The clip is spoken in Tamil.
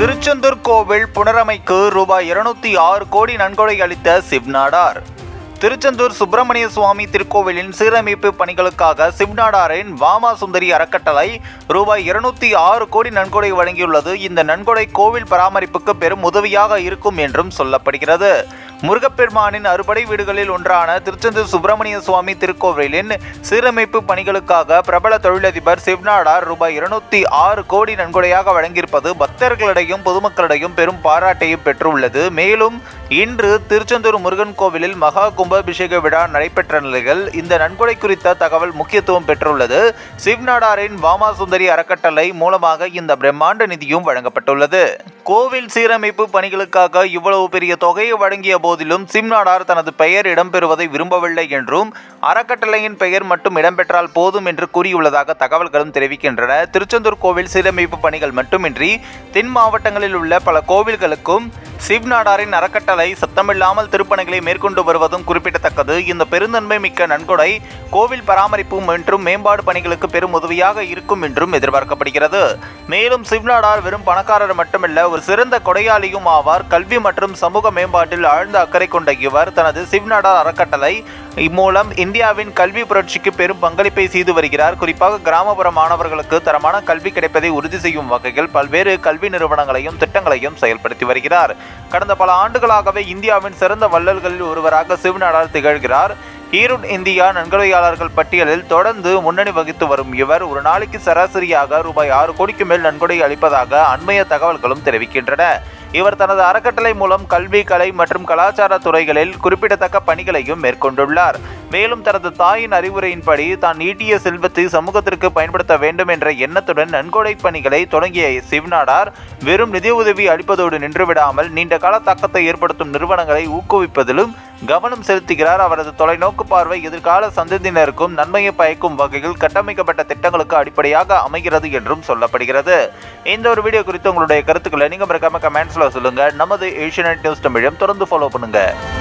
திருச்செந்தூர் கோவில் புனரமைக்கு ரூபாய் இருநூத்தி ஆறு கோடி நன்கொடை அளித்த சிவ்நாடார். திருச்செந்தூர் சுப்பிரமணிய சுவாமி திருக்கோவிலின் சீரமைப்பு பணிகளுக்காக சிவ்நாடாரின் வாமா சுந்தரி அறக்கட்டளை ரூபாய் இருநூத்தி ஆறு கோடி நன்கொடை வழங்கியுள்ளது. இந்த நன்கொடை கோவில் பராமரிப்புக்கு பெரும் உதவியாக இருக்கும் என்றும் சொல்லப்படுகிறது. முருகப்பெருமானின் அறுபடை வீடுகளில் ஒன்றான திருச்செந்தூர் சுப்பிரமணிய சுவாமி திருக்கோவிலின் சீரமைப்பு பணிகளுக்காக பிரபல தொழிலதிபர் சிவ்நாடார் ரூபாய் இருநூத்தி ஆறு கோடி நன்கொடையாக வழங்கியிருப்பது பக்தர்களிடையும் பொதுமக்களிடையும் பெரும் பாராட்டையும் பெற்றுள்ளது. மேலும் இன்று திருச்செந்தூர் முருகன் கோவிலில் மகா கும்பாபிஷேக விழா நடைபெற்ற நிலையில் இந்த நன்கொடை குறித்த தகவல் முக்கியத்துவம் பெற்றுள்ளது. சிவ்நாடாரின் வாமா சுந்தரி அறக்கட்டளை மூலமாக இந்த பிரம்மாண்ட நிதியும் வழங்கப்பட்டுள்ளது. கோவில் சீரமைப்பு பணிகளுக்காக இவ்வளவு பெரிய தொகையை வழங்கிய போதிலும் சிம்நாடார் தனது பெயர் இடம்பெறுவதை விரும்பவில்லை என்றும் அறக்கட்டளையின் பெயர் மட்டும் இடம்பெற்றால் போதும் என்று கூறியுள்ளதாக தகவல்களும் தெரிவிக்கின்றன. திருச்செந்தூர் கோவில் சீரமைப்பு பணிகள் மட்டுமின்றி தென் மாவட்டங்களில் உள்ள பல கோவில்களுக்கும் சிவ்நாடாரின் அறக்கட்டளை சத்தமில்லாமல் திருப்பணிகளை மேற்கொண்டு வருவதும் குறிப்பிடத்தக்கது. இந்த பெருந்தன்மை மிக்க நன்கொடை கோவில் பராமரிப்பு மற்றும் மேம்பாடு பணிகளுக்கு பெரும் உதவியாக இருக்கும் என்றும் எதிர்பார்க்கப்படுகிறது. மேலும் சிவ்நாடார் வெறும் பணக்காரர் மட்டுமல்ல ஒரு சிறந்த கொடையாளியும் ஆவார். கல்வி மற்றும் சமூக மேம்பாட்டில் ஆழ்ந்த அக்கறை கொண்ட இவர் தனது சிவ்நாடார் அறக்கட்டளை இம்மூலம் இந்தியாவின் கல்வி புரட்சிக்கு பெரும் பங்களிப்பை செய்து வருகிறார். குறிப்பாக கிராமப்புற மாணவர்களுக்கு தரமான கல்வி கிடைப்பதை உறுதி செய்யும் வகையில் பல்வேறு கல்வி நிறுவனங்களையும் திட்டங்களையும் செயல்படுத்தி வருகிறார். கடந்த பல ஆண்டுகளாகவே இந்தியாவின் சிறந்த வள்ளல்களில் ஒருவராக சிவநாடார் திகழ்கிறார். ஈரோட் இந்தியா நன்கொடையாளர்கள் பட்டியலில் தொடர்ந்து முன்னணி வகித்து வரும் இவர் ஒரு நாளைக்கு சராசரியாக ரூபாய் ஆறு கோடிக்கு மேல் நன்கொடை அளிப்பதாக அண்மைய தகவல்களும் தெரிவிக்கின்றன. இவர் தனது அறக்கட்டளை மூலம் கல்வி கலை மற்றும் கலாச்சார துறைகளில் குறிப்பிடத்தக்க பணிகளையும் மேற்கொண்டுள்ளார். மேலும் தனது தாயின் அறிவுரையின்படி தான் ஈட்டிய செல்வத்தை சமூகத்திற்கு பயன்படுத்த வேண்டும் என்ற எண்ணத்துடன் நன்கொடை பணிகளை தொடங்கிய சிவ்நாடார் வெறும் நிதியுதவி அளிப்பதோடு நின்றுவிடாமல் நீண்ட கால தாக்கத்தை ஏற்படுத்தும் நிறுவனங்களை ஊக்குவிப்பதிலும் கவனம் செலுத்துகிறார் அவரது தொலைநோக்கு பார்வை எதிர்கால சந்ததியினருக்கும் நன்மையை பயக்கும் வகையில் கட்டமைக்கப்பட்ட திட்டங்களுக்கு அடிப்படையாக அமைகிறது என்றும் சொல்லப்படுகிறது. இந்த ஒரு வீடியோ குறித்து உங்களுடைய கருத்துக்களை நீங்கள் மறக்காம கமெண்ட்ஸில் சொல்லுங்கள் நமது ஏஷியநெட் நியூஸ் தமிழம் தொடர்ந்து ஃபாலோ பண்ணுங்கள்